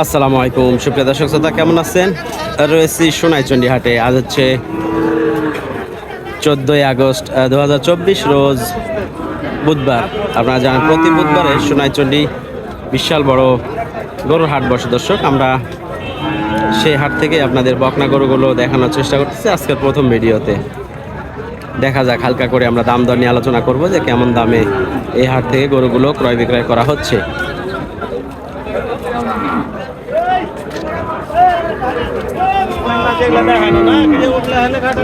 আসসালামু আলাইকুম। সুপ্রিয় দর্শক শ্রোতা, কেমন আছেন? রয়েছি সোনাইচন্ডী হাটে আজ হচ্ছে চোদ্দোই আগস্ট দু হাজার চব্বিশ রোজ বুধবার। আপনারা জানেন, প্রতি বুধবারে সোনাইচন্ডী বিশাল বড় গরুর হাট বসে। দর্শক, আমরা সেই হাট থেকে আপনাদের বকনা গরুগুলো দেখানোর চেষ্টা করতেছি আজকের প্রথম ভিডিওতে। দেখা যাক, হালকা করে আমরা দাম দর নিয়ে আলোচনা করব যে কেমন দামে এই হাট থেকে গরুগুলো ক্রয় বিক্রয় করা হচ্ছে।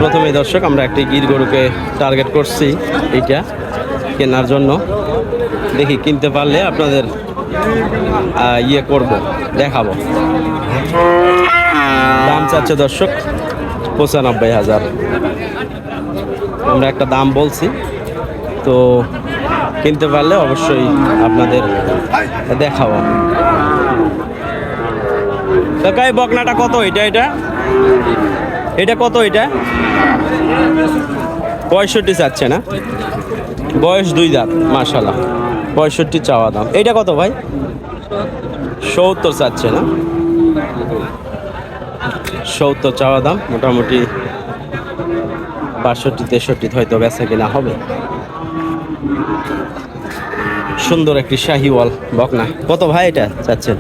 প্রথমে দর্শক, আমরা একটি গির গরুকে টার্গেট করছি এইটা কেনার জন্য। দেখি কিনতে পারলে আপনাদের ইয়ে করব, দেখাবো। দাম চাচ্ছে দর্শক পঁচানব্বই হাজার। আমরা একটা দাম বলছি, তো কিনতে পারলে অবশ্যই আপনাদের দেখাবো। কাকাই বকনাটা কত? এটা এটা? এটা কত এটা? পঁয়ষট্টি চাচ্ছে না? বয়স দুই দাঁত মাশাল্লাহ পঁয়ষট্টি চাওয়া দাম। এটা কত ভাই? সত্তর চাচ্ছে না? সত্তর চাওয়া দাম, মোটামুটি বাষট্টি, তেষট্টি হয়তো বেচা কিনা হবে। সুন্দর একটি শাহিওয়াল বকনা। কত ভাই এটা চাচ্ছেন?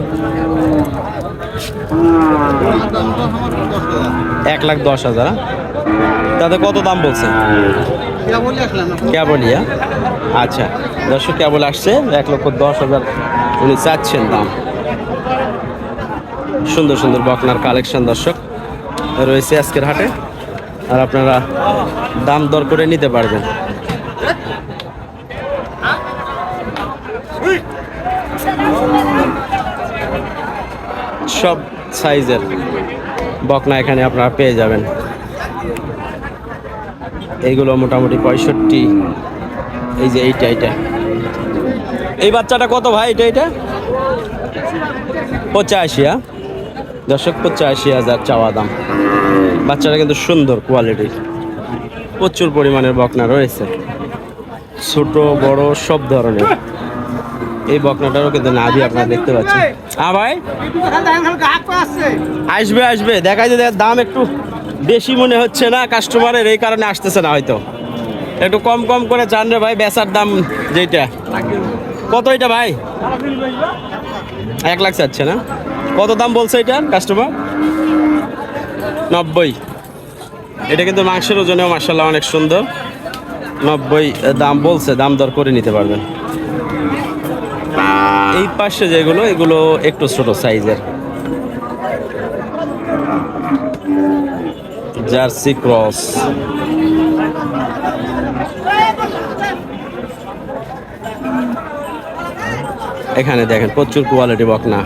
এক লাখ দশ হাজার? তাতে কত দাম বলছে? কেবলিয়া আচ্ছা দর্শক, কেবল আসছে, এক লক্ষ দশ হাজার উনি চাচ্ছেন দাম। সুন্দর সুন্দর বকনার কালেকশন দর্শক রয়েছে আজকের হাটে। আর আপনারা দাম দর করে নিতে পারবেন। সব সাইজের বকনা এখানে আপনারা পেয়ে যাবেন। এইগুলো মোটামুটি পঁয়ষট্টি। এই যে এইটা এইটা। এই বাচ্চাটা কত ভাই এটা এটা পঁচাশি হ্যাঁ? দর্শক, পঁচাশি হাজার চাওয়া দাম। বাচ্চাটা কিন্তু সুন্দর কোয়ালিটির প্রচুর পরিমাণের বকনা রয়েছে। ছোট, বড়, সব ধরনের। এই বকনাটারও কিন্তু নাভি আপনারা দেখতে পাচ্ছেন। হ্যাঁ ভাই। আসবে আসবে। দেখাই যে দাম একটু বেশি মনে হচ্ছে না কাস্টমারের এই কারণে আসতেছে না হয়তো। একটু কম কম করে চান রে ভাই, বেচার দাম যেটা কত এটা ভাই? এক লাখ চাচ্ছে না? কত দাম বলছে এটা কাস্টমার নব্বই। এটা কিন্তু মাংসের ওজনেও মার্শাল্লাহ অনেক সুন্দর। নব্বই দাম বলছে, দাম দর করে নিতে পারবেন। এই পাশে যেগুলো, এগুলো একটু ছোট সাইজের। Jersey cross. এখানে দেখেন, প্রচুর কোয়ালিটি বকনা।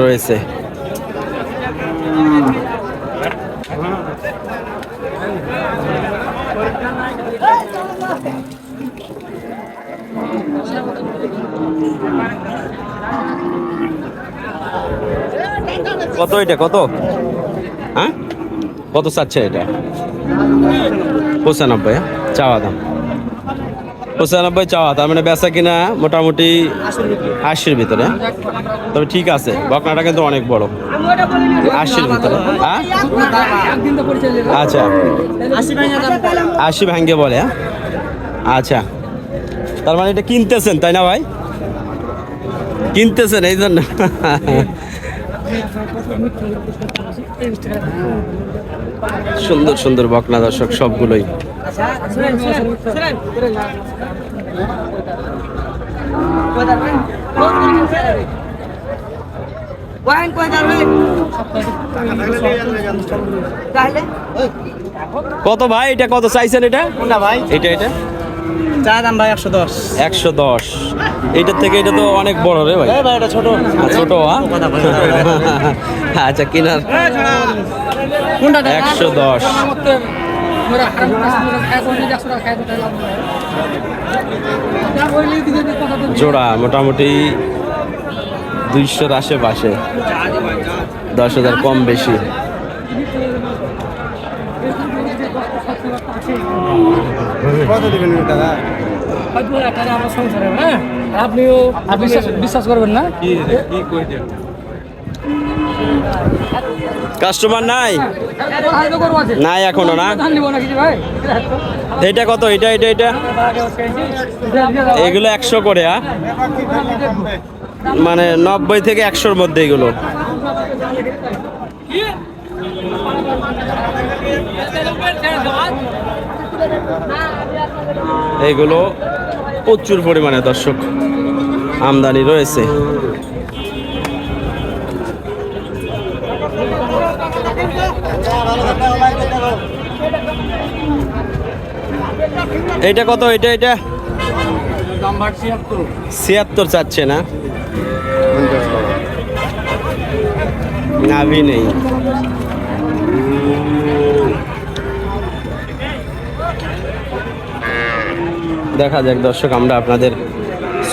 রয়েছে। কত এটা, কত? হ্যাঁ? কত চাচ্ছে এটা? পঁচানব্বই হ্যাঁ? চাওয়া দাম। পঁচানব্বই চাওয়া, তার মানে বেচা কিনা মোটামুটি আশির ভিতরে হ্যাঁ? তবে ঠিক আছে, বকনাটা কিন্তু অনেক বড়। আশির ভিতরে হ্যাঁ? আচ্ছা। আশি ভাঙ্গে বলে আচ্ছা। তার মানে এটা কিনতেছেন, তাই না ভাই? কিনতেছেন এই জন্য। সুন্দর সুন্দর বকনা দর্শক সবগুলোই। কত ভাই? এটা কত চাইছেন এটা? ভাই? এটা এটা। চা দাম ভাই একশো দশ। একশো দশ। এটার থেকে এটা তো অনেক বড় রে ভাই। ভাই এটা ছোট। ছোট হ্যাঁ? আচ্ছা কেনার একশো দশ। জোড়া মোটামুটি দুইশোর আশেপাশে। দশ হাজার কম বেশি। আপনিও বিশ্বাস বিশ্বাস করবেন না কাস্টমার নাই? নাই এখনও না? এটা কত? এটা এটা এটা এগুলো একশো করে? মানে নব্বই থেকে একশোর মধ্যে এগুলো এগুলো প্রচুর পরিমাণে দর্শক আমদানি রয়েছে। এটা কত? এটা এটা ছিয়াত্তর চাচ্ছে না? নাভি নেই। দেখা যাক দর্শক, আমরা আপনাদের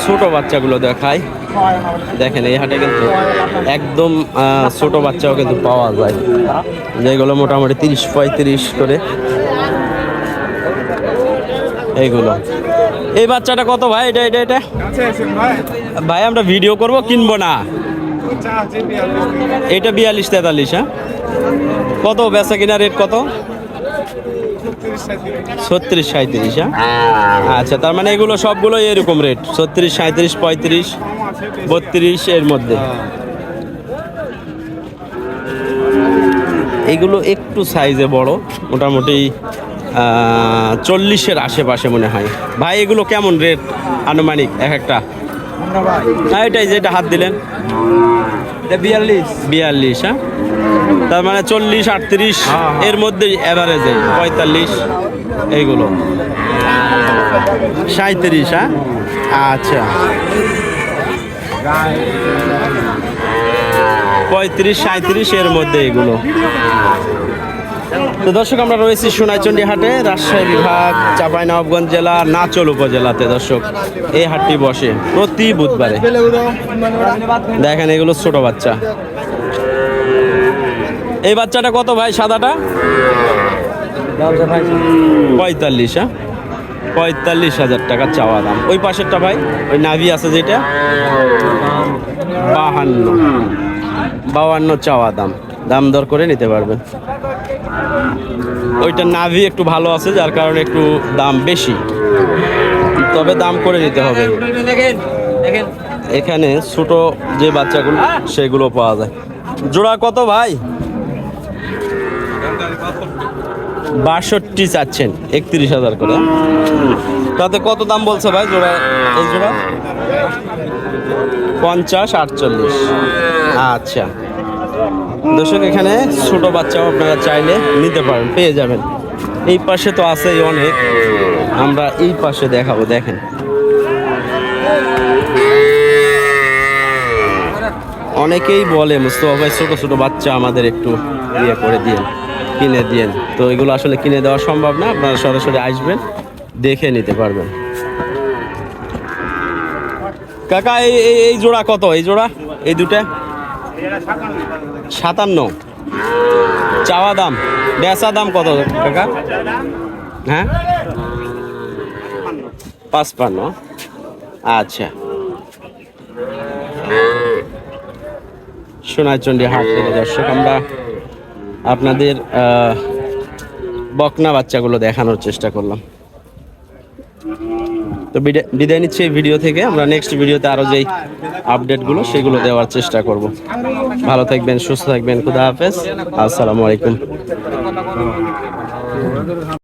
ছোট বাচ্চাগুলো দেখাই। দেখেন, এই হাটে কিন্তু একদম ছোট বাচ্চাও কিন্তু পাওয়া যায়। যেগুলো মোটামুটি তিরিশ পঁয়ত্রিশ করে। এইগুলো। এই বাচ্চাটা কত ভাই? এটা এটা এটা? ভাই, আমরা ভিডিও করব, কিনবো না। এটা বিয়াল্লিশ তেতাল্লিশ হ্যাঁ? কত? বেচা কিনা রেট কত? ছত্রিশ সাঁত্রিশ হ্যাঁ? আচ্ছা তার মানে এগুলো সবগুলো এরকম রেট ছত্রিশ সাঁত্রিশ পঁয়ত্রিশ বত্রিশ এর মধ্যে। এগুলো একটু সাইজে বড় মোটামুটি চল্লিশের আশেপাশে মনে হয়। ভাই এগুলো কেমন রেট আনুমানিক? এক একটা। না এটাই যেটা হাত দিলেন। বিয়াল্লিশ। বিয়াল্লিশ হ্যাঁ? তার মানে চল্লিশ আটত্রিশ এর মধ্যে অ্যাভারেজে পঁয়তাল্লিশ এইগুলো। সাঁত্রিশ হ্যাঁ? আচ্ছা। পঁয়ত্রিশ সাঁত্রিশ এর মধ্যে এগুলো। তো দর্শক আমরা রয়েছি সোনাইচন্ডী হাটে রাজশাহী বিভাগ চাঁপাইনবাবগঞ্জ জেলা নাচল উপজেলাতে। দর্শক এই হাটটি বসে প্রতি বুধবারে। দেখেন এগুলো ছোট বাচ্চা। এই বাচ্চাটা কত ভাই, সাদাটা? পঁয়তাল্লিশ হ্যাঁ? পঁয়তাল্লিশ হাজার টাকা চাওয়া দাম। ওই পাশেরটা ভাই, ওই নাভি আছে যেটা? বাহান্ন। বাহান্ন চাওয়া দাম। দাম দর করে নিতে পারবেন। ওইটা নাভি একটু ভালো আছে, যার কারণে একটু দাম বেশি। তবে দাম করে নিতে হবে। এখানে ছোট যে বাচ্চাগুলো, সেগুলো পাওয়া যায়। জোড়া কত ভাই? বাষট্টি চাচ্ছেন, একত্রিশ হাজার করে। তাতে কত দাম বলছে ভাই জোড়া, এই জোড়া? পঞ্চাশ, আটচল্লিশ। আচ্ছা। দর্শক, এখানে ছোট বাচ্চাও আপনারা চাইলে নিতে পারেন, পেয়ে যাবেন। এই পাশে তো আছেই অনেক। আমরা এই পাশে দেখাবো, দেখেন। অনেকেই বলে, মুস্তফা ভাই, ছোট ছোট বাচ্চা আমাদের একটু ইয়ে করে দিন কিনে দিন তো এগুলো আসলে কিনে দেওয়া সম্ভব না, আপনারা সরাসরি আসবেন, দেখে নিতে পারবেন। কাকা, এই, এই- জোড়া কত? এই জোড়া? এই দুটা? সাতান্ন। চাওয়া দাম? বেচা দাম কত, কাকা? হ্যাঁ? পাঁচপান্ন। আচ্ছা। সোনাচন্ডী হাট থেকে দর্শক, আমরা আপনাদের বকনা বাচ্চাগুলো দেখানোর চেষ্টা করলাম। তো বিদা- বিদায় নিচ্ছি এই ভিডিও থেকে। আমরা নেক্সট ভিডিওতে আরও যেই আপডেটগুলো সেগুলো দেওয়ার চেষ্টা করব। ভালো থাকবেন, সুস্থ থাকবেন, খুদা হাফেজ। আসসালামু আলাইকুম।